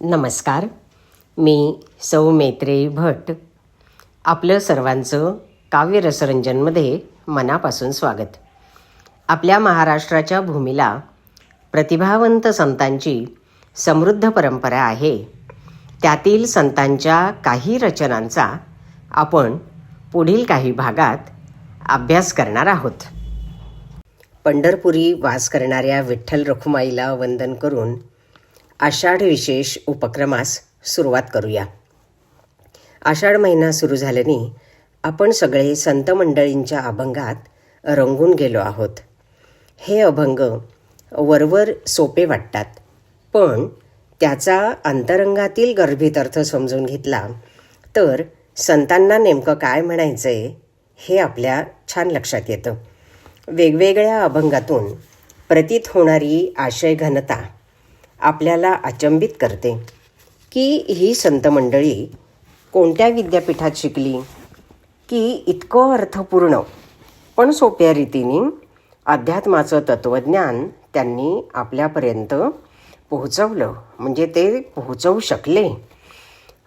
नमस्कार मी सौ मैत्रेयी भट. आपलं सर्वांचं काव्यरसरंजनमध्ये मनापासून स्वागत. आपल्या महाराष्ट्राच्या भूमीला प्रतिभावंत संतांची समृद्ध परंपरा आहे. त्यातील संतांच्या काही रचनांचा आपण पुढील काही भागात अभ्यास करणार आहोत. पंढरपुरी वास करणाऱ्या विठ्ठल रखुमाईला वंदन करून आषाढ विशेष उपक्रमास सुरुवात करूया. आषाढ महिना सुरू झाल्याने आपण सगळे संत मंडळींच्या अभंगात रंगून गेलो आहोत. हे अभंग वरवर सोपे वाटतात पण त्याचा अंतरंगातील गर्भित अर्थ समजून घेतला तर संतांना नेमकं काय म्हणायचं आहे हे आपल्या छान लक्षात येतं. वेगवेगळ्या अभंगातून प्रतीत होणारी आशय घनता आपल्याला अचंबित करते. की ही संत मंडळी कोणत्या विद्यापीठात शिकली? की इतकं अर्थपूर्ण. पण सोप्या रीतीने अध्यात्माचं तत्त्वज्ञान त्यांनी आपल्यापर्यंत पोहोचवलं. म्हणजे ते पोहोचवू शकले.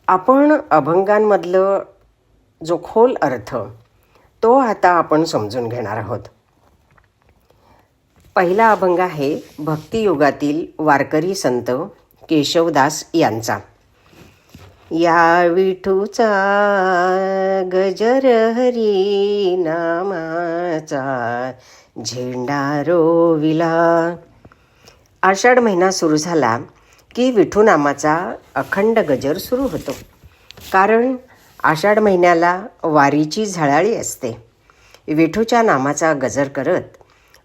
आपण अभंगांमधलं जो खोल अर्थ तो आता आपण समजून घेणार आहोत. पहिला अभंग आहे भक्तियुगातील वारकरी संत केशवदास यांचा. या विठूचा गजर हरी नामाचा झेंडा रोविला. आषाढ महिना सुरू झाला की विठू नामाचा अखंड गजर सुरू होतो. कारण आषाढ महिन्याला वारीची झळाळी असते. विठूच्या नामाचा गजर करत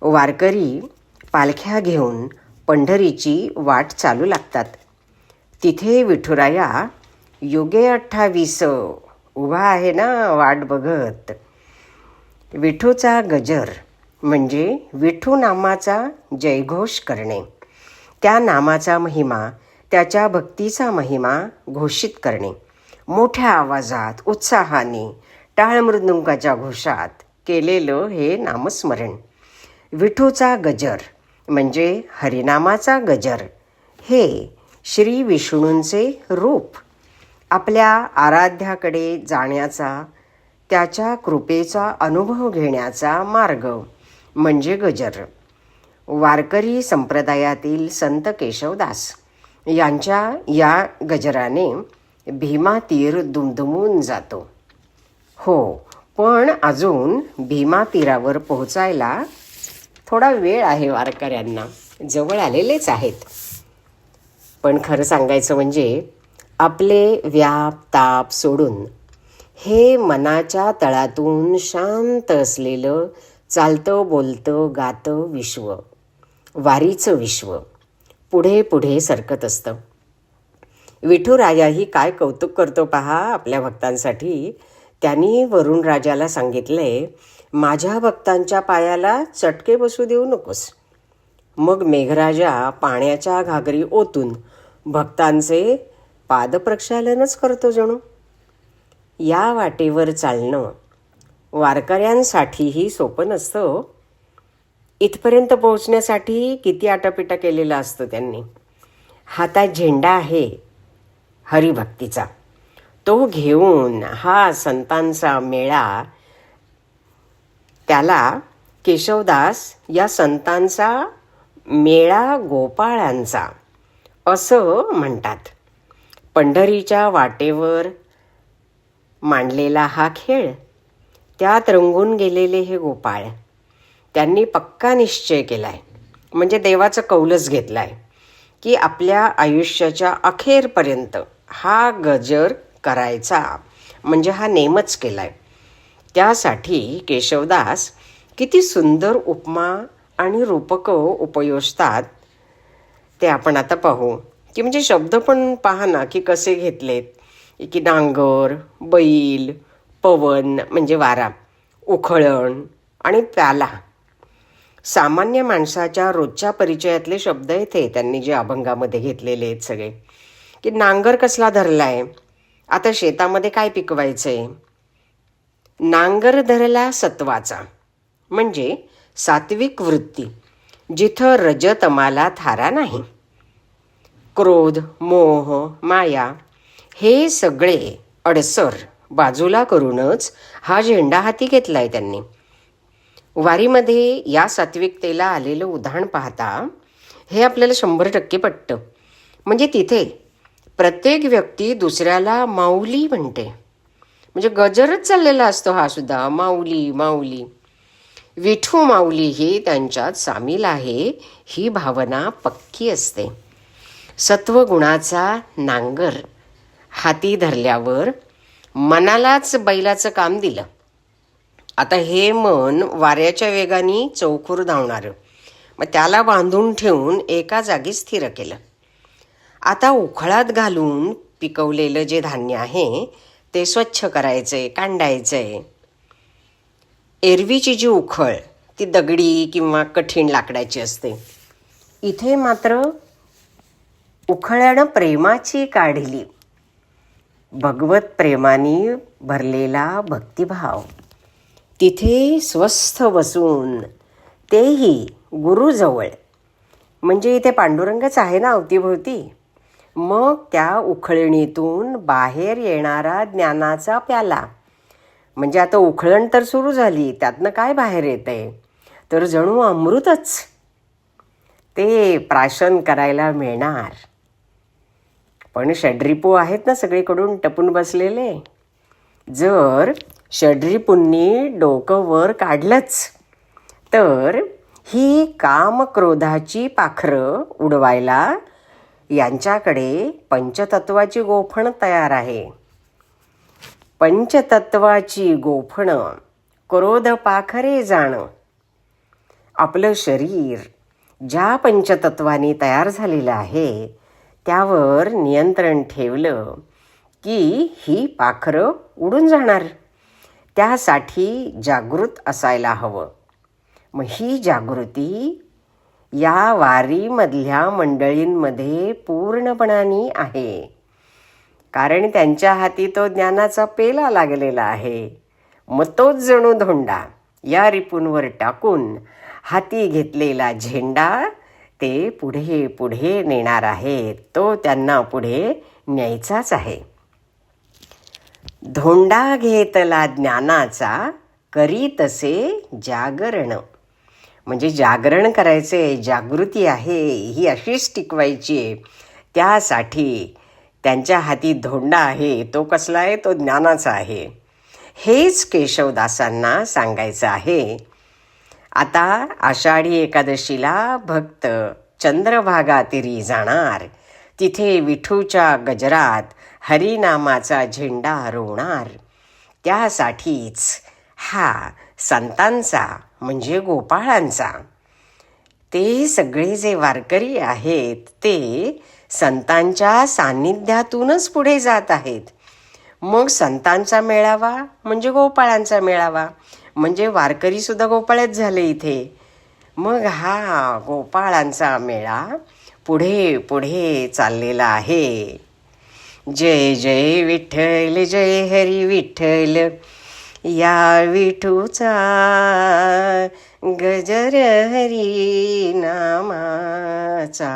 वारकरी पालख्या घेऊन पंढरीची वाट चालू लागतात. तिथे विठुराया योगे अठ्ठावीस उभा आहे ना वाट बघत. विठूचा गजर म्हणजे विठू नामाचा जयघोष करणे. त्या नामाचा महिमा त्याच्या भक्तीचा महिमा घोषित करणे. मोठ्या आवाजात उत्साहाने टाळमृदुंगाच्या घोषात केलेलं हे नामस्मरण. विठूचा गजर म्हणजे हरिनामाचा गजर. हे श्री विष्णूंचे रूप. आपल्या आराध्याकडे जाण्याचा त्याच्या कृपेचा अनुभव घेण्याचा मार्ग म्हणजे गजर. वारकरी संप्रदायातील संत केशवदास यांच्या या गजराने भीमा तीर दुमदुमून जातो. हो पण अजून भीमातीरावर पोहोचायला थोडा वेळ आहे वारकऱ्यांना. जवळ आलेलेच आहेत. पण खरं सांगायचं म्हणजे आपले व्याप ताप सोडून हे मनाच्या तळातून शांत असलेलं चालतं बोलतं गातं विश्व वारीचं विश्व पुढे पुढे सरकत असतं. विठुरायाही काय कौतुक करतो पहा आपल्या भक्तांसाठी. त्यांनी वरुणराजाला सांगितलं सांगितले माझ्या भक्तांच्या पायाला चटके बसू देऊ नकोस. मग मेघराजा पाण्याच्या घागरी ओतून भक्तांचे पादप्रक्षालनच करतो जणू. या वाटेवर चालणं वारकऱ्यांसाठीही सोपं नसतं हो. इथपर्यंत पोहोचण्यासाठी किती आटापिटा केलेला असतो त्यांनी. हातात झेंडा आहे हरिभक्तीचा. तो घेऊन हा संतांचा मेळा त्याला केशवदास या संतांचा मेळा गोपाळांचा असं म्हणतात. पंढरीच्या वाटेवर मांडलेला हा खेळ त्यात रंगून गेलेले हे गोपाळ त्यांनी पक्का निश्चय केलाय. म्हणजे देवाचं कौलच घेतलाय की आपल्या आयुष्याच्या अखेरपर्यंत हा गजर करायचा. म्हणजे हा नेमच केलाय. त्यासाठी केशवदास किती सुंदर उपमा आणि रूपकं उपयोजतात ते आपण आता पाहू. की म्हणजे शब्द पण पहा ना की कसे घेतलेत. की नांगर बैल पवन म्हणजे वारा उखळण आणि प्याला. सामान्य माणसाच्या रोजच्या परिचयातले शब्द येते त्यांनी जे अभंगामध्ये घेतलेले आहेत सगळे. की नांगर कसला धरला आहे आता शेतामध्ये काय पिकवायचं आहे नांगर धरला सत्वाचा. म्हणजे सात्विक वृत्ती जिथं रजतमाला थारा नाही. क्रोध मोह माया हे सगळे अडसर बाजूला करूनच हा झेंडा हाती घेतलाय त्यांनी. वारीमध्ये या सात्विकतेला आलेलं उदाहरण पाहता हे आपल्याला शंभर टक्के पटतं. म्हणजे तिथे प्रत्येक व्यक्ती दुसऱ्याला माऊली म्हणते. म्हणजे गजरच चाललेला असतो हा सुद्धा. माऊली माऊली. विठू माऊली ही त्यांच्यात सामील आहे. ही भावना पक्की असते. सत्वगुणाचा नांगर हाती धरल्यावर मनालाच बैलाचं काम दिलं. आता हे मन वाऱ्याच्या वेगाने चौखूर धावणारं. मग त्याला बांधून ठेवून एका जागी स्थिर केलं. आता उखळात घालून पिकवलेलं जे धान्य आहे ते स्वच्छ करायचंय कांडायचंय. एरवीची जी उखळ ती दगडी किंवा कठीण लाकडाची असते. इथे मात्र उखळ्यानं प्रेमाची काढली. भगवत प्रेमाने भरलेला भक्तिभाव. तिथे स्वस्थ बसून तेही गुरुजवळ. म्हणजे इथे पांडुरंगच आहे ना अवतीभोवती? मग त्या उखळणीतून बाहेर येणारा ज्ञानाचा प्याला. म्हणजे आता उखळण तर सुरू झाली त्यातनं काय बाहेर येत आहे तर जणू अमृतच. ते प्राशन करायला मिळणार. पण षड्रिपू आहेत ना सगळीकडून टपून बसलेले? जर षड्रिपूंनी डोकं वर काढलंच तर ही कामक्रोधाची पाखरं उडवायला यांच्याकडे पंचतत्वाची गोफण तयार आहे. पंचतत्वाची गोफणं क्रोध पाखरे जाणं. आपलं शरीर ज्या पंचतत्वाने तयार झालेलं आहे त्यावर नियंत्रण ठेवलं की ही पाखरं उडून जाणार. त्यासाठी जागृत असायला हवं. मग ही जागृती या वारीमधल्या मंडळींमध्ये पूर्णपणाने आहे. कारण त्यांच्या हाती तो ज्ञानाचा पेला लागलेला आहे. मग तोच जणू धोंडा या रिपूंवर टाकून हाती घेतलेला झेंडा ते पुढे पुढे नेणार आहे. तो त्यांना पुढे न्यायचाच आहे. धोंडा घेतला ज्ञानाचा करीतसे जागरण. म्हणजे जागरण करायचे जागृती आहे ही अशीच टिकवायची आहे. त्यासाठी त्यांच्या हाती धोंडा आहे तो कसला आहे? तो ज्ञानाचा आहे. हेच केशवदासांना सांगायचं आहे. आता आषाढी एकादशीला भक्त चंद्रभागातिरी जाणार. तिथे विठूच्या गजरात हरिनामाचा झेंडा रोवणार. त्यासाठीच हा संतांचा म्हणजे गोपाळांचा. ते सगळे जे वारकरी आहेत ते संतांच्या सान्निध्यातूनच पुढे जात आहेत. मग संतांचा मेळावा म्हणजे गोपाळांचा मेळावा. म्हणजे वारकरीसुद्धा गोपाळच झाले इथे. मग हा गोपाळांचा मेळा पुढे पुढे चाललेला आहे. जय जय विठ्ठल जय हरी विठ्ठल. या विठूचा गजर हरी नामाचा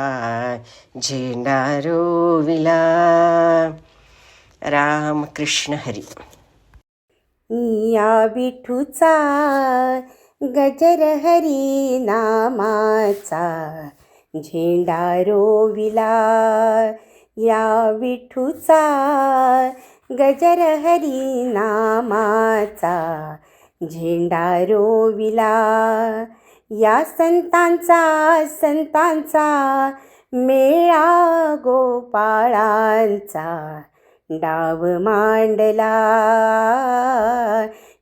झेंडा रोविला. राम कृष्ण हरी या विठूचा गजर हरी नामाचा झेंडा रोविला. या विठूचा गजर हरी नामाचा झेंडा रोविला. या संतांचा संतांचा मेळा गोपाळांचा डाव मांडला.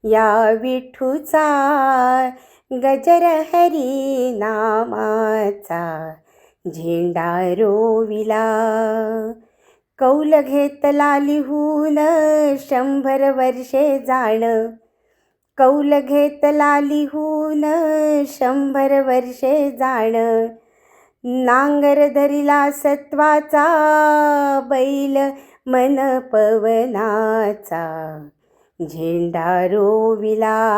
या विठूचा गजर हरी नामाचा झेंडा रोविला. कौल घेतला लिहू लिहून शंभर वर्षे जाण. कौल घेतला लिहून शंभर वर्षे जाण. नांगर धरिला सत्वाचा बैल मन पवनाचा. झेंडा रोविला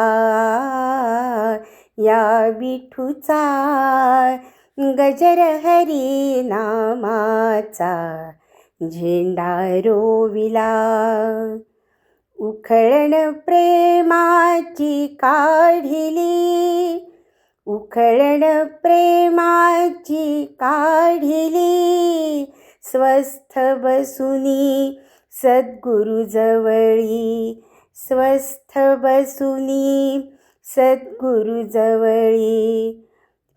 या विठूचा गजर हरी नामाचा. झेंडा रोविला उखळण प्रेमाची काढिली. उखळण प्रेमाची काढिली. स्वस्थ बसुनी सद्गुरुजवळी स्वस्थ बसुनी सद्गुरुजवळी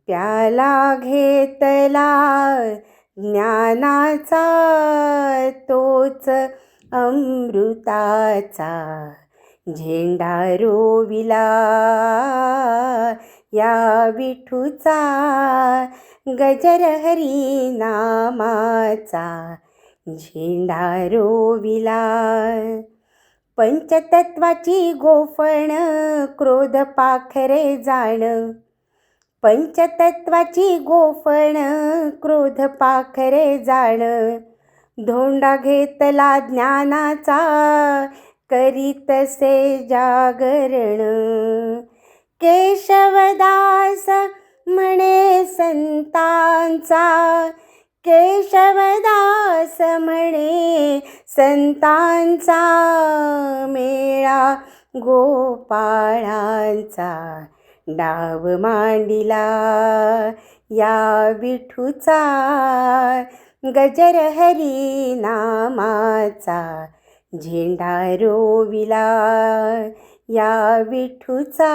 प्याला घेतला ज्ञानाचा तोच अमृताचा झेंडा रोविला. या विठूचा गजर हरी नामाचा झेंडा रोविला. पंचतत्वाची गोफण क्रोध पाखरे जाण पंचतत्वाची गोफण क्रोध पाखरे जाण धोंडा घेतला ज्ञानाचा करीतसे जागरण. केशवदास म्हणे संतांचा केशवदास म्हणे संतांचा. मेळा गोपाळांचा. डाव मांडिला या विठूचा गजर हरी नामाचा झेंडा रोविला या विठूचा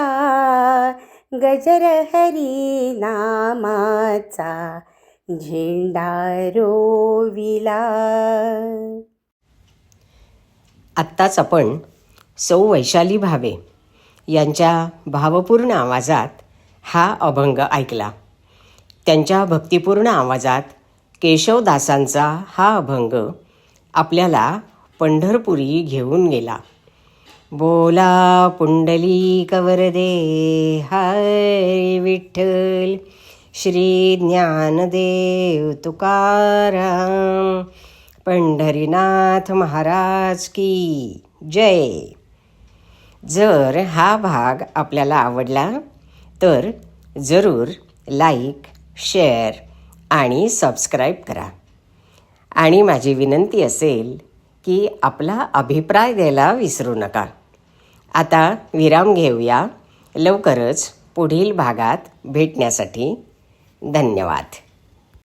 गजर हरी नामाचा झेंडा रोविला. आत्ताच आपण सौ वैशाली भावे यांच्या भावपूर्ण आवाजात हा अभंग ऐकला. त्यांच्या भक्तिपूर्ण आवाजात केशवदासांचा हा अभंग आपल्याला पंढरपुरी घेऊन गेला. बोला पुंडली कवरदे हरी विठ्ठल श्री ज्ञानदेव तुकाराम पंढरीनाथ महाराज की जय. जर हा भाग आपल्याला आवडला तर जरूर लाईक शेअर आणि सबस्क्राईब करा. आणि माझी विनंती असेल की आपला अभिप्राय द्यायला विसरू नका. आता विराम घेऊया. लवकरच पुढील भागात भेटण्यासाठी धन्यवाद.